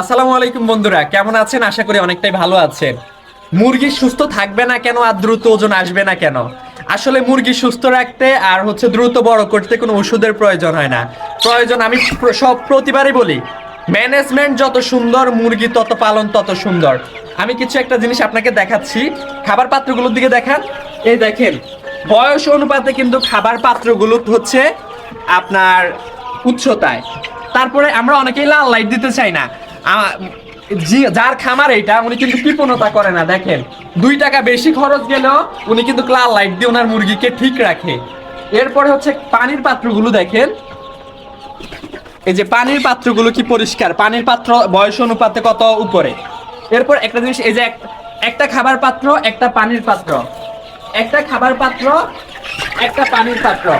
আসসালামু আলাইকুম বন্ধুরা, কেমন আছেন? আশা করি অনেকটাই ভালো আছেন। মুরগি সুস্থ থাকবে না কেন আর দ্রুত ওজন আসবে না কেন? আসলে মুরগি সুস্থ রাখতে আর হচ্ছে দ্রুত বড় করতে কোনো ওষুধের প্রয়োজন হয় না। প্রয়োজন আমি সব প্রতিবারই বলি ম্যানেজমেন্ট যত সুন্দর, মুরগি তত পালন তত সুন্দর। আমি কিছু একটা জিনিস আপনাকে দেখাচ্ছি, খাবার পাত্রগুলোর দিকে দেখান। এই দেখেন, বয়স অনুপাতে কিন্তু খাবার পাত্রগুলো হচ্ছে আপনার উচ্চতায়। তারপরে আমরা অনেকেই লাল লাইট দিতে চাই না। যার খামার এইটা, উনি কিন্তু কৃপণতা করে না, দেখেন। দুই টাকা বেশি খরচ গেলেও উনি কিন্তু লাল লাইট দিয়ে ওনার মুরগিকে ঠিক রাখে। এরপরে হচ্ছে পানির পাত্রগুলো দেখেন। এই যে পানির পাত্রগুলো কি পরিষ্কার? পানির পাত্র বয়স অনুপাতে কত উপরে? এরপর একটা জিনিস, এই যে এক- একটা খাবার পাত্র, একটা পানির পাত্র। একটা খাবার পাত্র, একটা পানির পাত্র।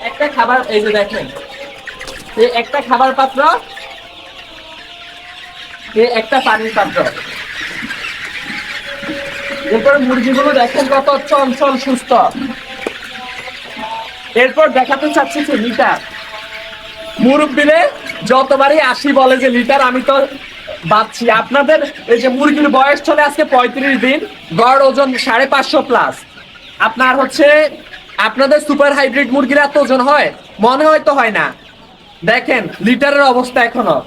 একটা খাবার, এই যে দেখেন। এই একটা খাবার পাত্র একটা পানির পাত্র। এরপর মুরগিগুলো দেখেন কত চঞ্চল, সুস্থ। এরপর দেখাতে চাচ্ছি যে লিটার। মুরব্বিরে যতবারই আসি বলে যে লিটার, আমি তো বাচ্ছি। আপনাদের এই যে মুরগির বয়স চলে আজকে পঁয়ত্রিশ দিন, গড় ওজন সাড়ে পাঁচশো প্লাস আপনার হচ্ছে, আপনাদের সুপার হাইব্রিড মুরগির এত ওজন হয়? মনে হয় তো হয় না। দেখেন, লিটারের অবস্থা এখনও।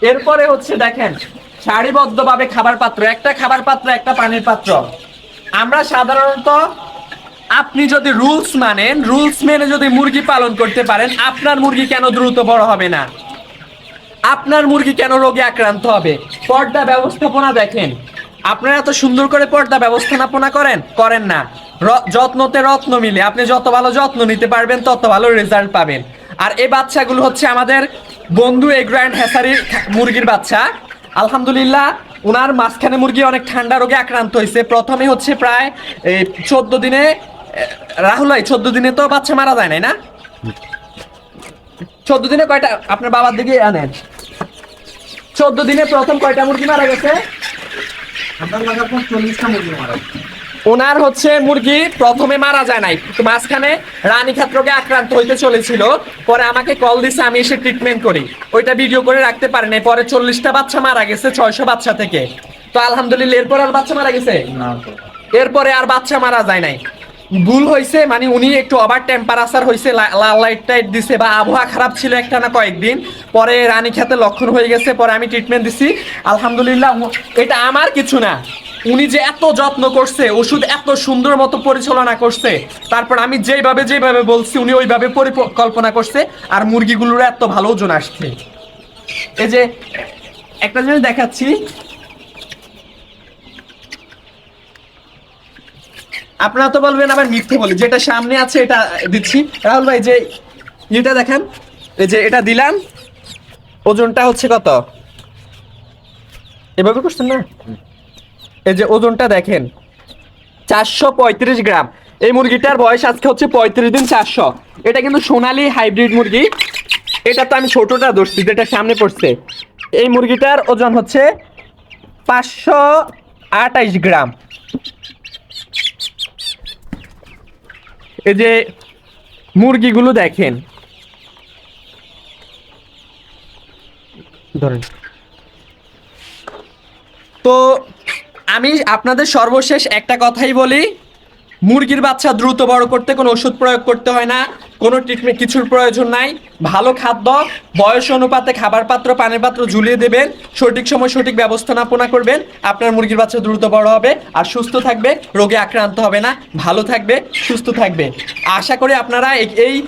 এরপরে হচ্ছে দেখেন, সারিবদ্ধভাবে খাবার পাত্র, একটা খাবার পাত্র, একটা পানির পাত্র। আমরা সাধারণত, আপনি যদি রুলস মানেন, রুলস মেনে যদি মুরগি পালন করতে পারেন, আপনার মুরগি কেন দ্রুত বড় হবে না? আপনার মুরগি কেন রোগে আক্রান্ত হবে? পর্দা ব্যবস্থাপনা দেখেন। আপনারা এত সুন্দর করে পর্দা ব্যবস্থাপনা করেন? করেন না। যত্নতে রত্ন মিলে। আপনি যত ভালো যত্ন নিতে পারবেন, তত ভালো রেজাল্ট পাবেন। আর এই বাচ্চাগুলো হচ্ছে আমাদের বন্ধু এগ্র্যান্ড হ্যাসারির খা- মুরগির বাচ্চা। আলহামদুলিল্লাহ ওনার মাঝখানে মুরগি অনেক ঠান্ডা রোগে আক্রান্ত হয়েছে। প্রথমে হচ্ছে প্রায় এই চোদ্দ দিনে রাহুল ভাই, চোদ্দ দিনে তো বাচ্চা মারা যায় নাই না? চোদ্দ দিনে কয়টা, আপনার বাবার দিকে আনেন চোদ্দ দিনে প্রথম কয়টা মুরগি মারা গেছে? চল্লিশটা মুরগি মারা ওনার হচ্ছে মুরগি প্রথমে মারা যায় নাই। মাঝখানে রানী ক্ষেত্রকে আক্রান্ত হইতে চলেছিল। পরে আমাকে কল দিছে আমি এসে ট্রিটমেন্ট করি। ওইটা ভিডিও করে রাখতে পারেন পরে চল্লিশটা বাচ্চা মারা গেছে ছয়শো বাচ্চা থেকে। তো আলহামদুলিল্লাহ এরপর আর বাচ্চা মারা গেছে? এরপরে আর বাচ্চা মারা যায় নাই। ভুল হয়েছে মানে উনি একটু ওভার টেম্পারেচার হয়েছে লাল লাইট টাইট দিছে বা আবহাওয়া খারাপ ছিল একটা না কয়েকদিন। পরে রানী খেতে লক্ষণ হয়ে গেছে পরে আমি ট্রিটমেন্ট দিছি। আলহামদুলিল্লাহ এটা আমার কিছু না। উনি যে এত যত্ন করছে, ওষুধ এত সুন্দর মতো পরিচালনা করছে, তারপর আমি যেইভাবে যেভাবে বলছি, উনি ওইভাবে পরিকল্পনা করছে, আর মুরগিগুলোর এত ভালো ওজন আসছে। এই যে, একটা জিনিস দেখাচ্ছি। আপনারা তো বলবেন আবার মিথ্যে বলি, যেটা সামনে আছে এটা দিচ্ছি। রাহুল ভাই, যে এটা দেখেন, এই যে এটা দিলাম, ওজনটা হচ্ছে কত? এভাবে করছেন না? এই যে ওজনটা দেখেন, চারশো পঁয়ত্রিশ গ্রাম। এই মুরগিটার বয়স আজকে হচ্ছে পঁয়ত্রিশ দিন চারশো। এটা কিন্তু সোনালি হাইব্রিড মুরগি। এটা তো আমি ছোটটা ধরছি, যেটা সামনে পড়ছে। এই মুরগিটার ওজন হচ্ছে পাঁচশো আটাইশ গ্রাম। এই যে মুরগিগুলো দেখেন। ধরেন। তো আমি আপনাদের সর্বশেষ একটা কথাই বলি, মুরগির বাচ্চা দ্রুত বড় করতে কোনো ওষুধ প্রয়োগ করতে হয় না, কোনো ট্রিটমেন্ট কিছুর প্রয়োজন নাই, ভালো খাদ্য, বয়স অনুপাতে খাবার পাত্র, পানির পাত্র ঝুলিয়ে দেবেন, সঠিক সময় সঠিক ব্যবস্থাপনা করবেন, আপনার মুরগির বাচ্চা দ্রুত বড় হবে, আর সুস্থ থাকবে, রোগে আক্রান্ত হবে না, ভালো থাকবে, সুস্থ থাকবে। আশা করি আপনারা এই- এই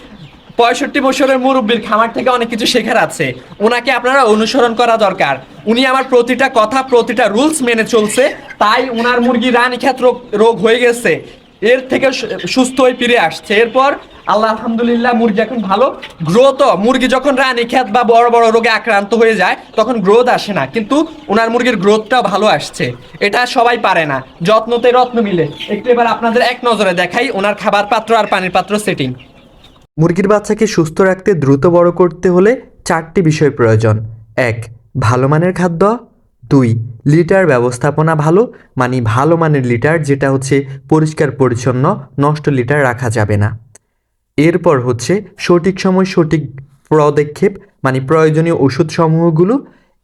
পঁয়ষট্টি বছরের মুরব্বীর খামার থেকে অনেক কিছু শেখার আছে। ওনাকে আপনারা অনুসরণ করা দরকার। উনি আমার প্রতিটা কথা, প্রতিটা রুলস মেনে চলছে, তাই ওনার মুরগি রানীক্ষেত রোগ রোগ হয়ে গেছে। এর থেকে সুস্থ হয়ে ফিরে আসছে। এরপর আল্লাহ আলহামদুলিল্লাহ মুরগি এখন ভালো। গ্রোথ মুরগি যখন রানীক্ষেত বা বড় বড় রোগে আক্রান্ত হয়ে যায়, তখন গ্রোথ আসে না। কিন্তু ওনার মুরগির গ্রোথটাও ভালো আসছে। এটা সবাই পারে না। যত্নতে রত্ন মিলে। একটু এবার আপনাদের এক নজরে দেখাই ওনার খাবার পাত্র আর পানির পাত্র সেটিং মুরগির বাচ্চাকে সুস্থ রাখতে দ্রুত বড় করতে হলে চারটি বিষয় প্রয়োজন। এক, ভালো মানের খাদ্য। দুই, লিটার ব্যবস্থাপনা ভালো মানে ভালো মানের লিটার যেটা হচ্ছে পরিষ্কার, পরিচ্ছন্ন, নষ্ট লিটার রাখা যাবে না। এরপর হচ্ছে সঠিক সময় সঠিক পদক্ষেপ মানে প্রয়োজনীয় ওষুধ সমূহগুলো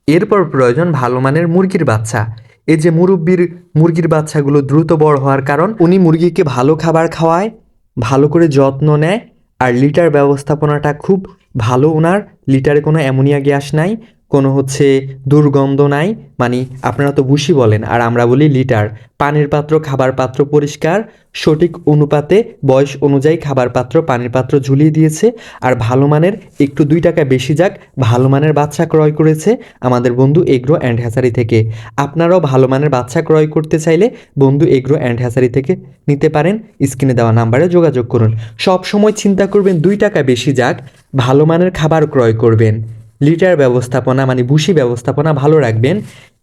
এরপর প্রয়োজন ভালো মানের মুরগির বাচ্চা। এই যে মুরব্বির, মুরগির বাচ্চাগুলো দ্রুত বড় হওয়ার কারণ, উনি মুরগিকে ভালো খাবার খাওয়ায়, ভালো করে যত্ন নেয় আর লিটার ব্যবস্থাপনাটা খুব ভালো ওনার লিটারে কোনো অ্যামোনিয়া গ্যাস নাই। কোনো হচ্ছে দুর্গন্ধ নাই মানে আপনারা তো বুসি বলেন, আর আমরা বলি লিটার। পানির পাত্র, খাবার পাত্র পরিষ্কার, সঠিক অনুপাতে, বয়স অনুযায়ী খাবার পাত্র, পানির পাত্র ঝুলিয়ে দিয়েছে, আর ভালো মানের একটু দুই টাকা বেশি যাক, ভালো মানের বাচ্চা ক্রয় করেছে আমাদের বন্ধু এগ্রো অ্যান্ড হ্যাসারি থেকে। আপনারাও ভালো মানের বাচ্চা ক্রয় করতে চাইলে বন্ধু এগ্রো অ্যান্ড হ্যাসারি থেকে নিতে পারেন, স্ক্রিনে দেওয়া নাম্বারে যোগাযোগ করুন। সব সময় চিন্তা করবেন, দুই টাকা বেশি যাক, ভালো মানের খাবার ক্রয় করবেন। লিটার ব্যবস্থাপনা মানে বুসি ব্যবস্থাপনা ভালো রাখবেন,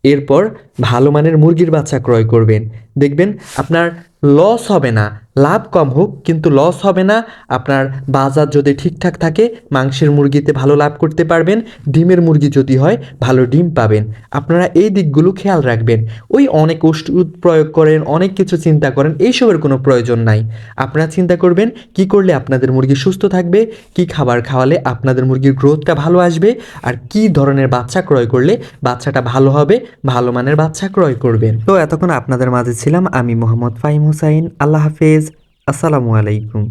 এরপর ভালো মানের মুরগির বাচ্চা ক্রয় করবেন। দেখবেন আপনার লস হবে না লাভ কম হোক, কিন্তু লস হবে না। আপনার বাজার যদি ঠিকঠাক থাকে, মাংসের মুরগিতে ভালো লাভ করতে পারবেন, ডিমের মুরগি যদি হয়, ভালো ডিম পাবেন। আপনারা এই দিকগুলো খেয়াল রাখবেন। ওই অনেক ওষুধ প্রয়োগ করেন, অনেক কিছু চিন্তা করেন, এইসবের কোনো প্রয়োজন নাই। আপনারা চিন্তা করবেন, কি করলে আপনাদের মুরগি সুস্থ থাকবে, কি খাবার খাওয়ালে আপনাদের মুরগির গ্রোথটা ভালো আসবে, আর কি ধরনের বাচ্চা ক্রয় করলে বাচ্চাটা ভালো হবে, ভালো মানের বাচ্চা ক্রয় করবেন। তো এতক্ষণ আপনাদের মাঝে ছিলাম আমি মোহাম্মদ ফাহিম হুসাইন। আল্লাহ হাফেজ। আসসালামু আলাইকুম।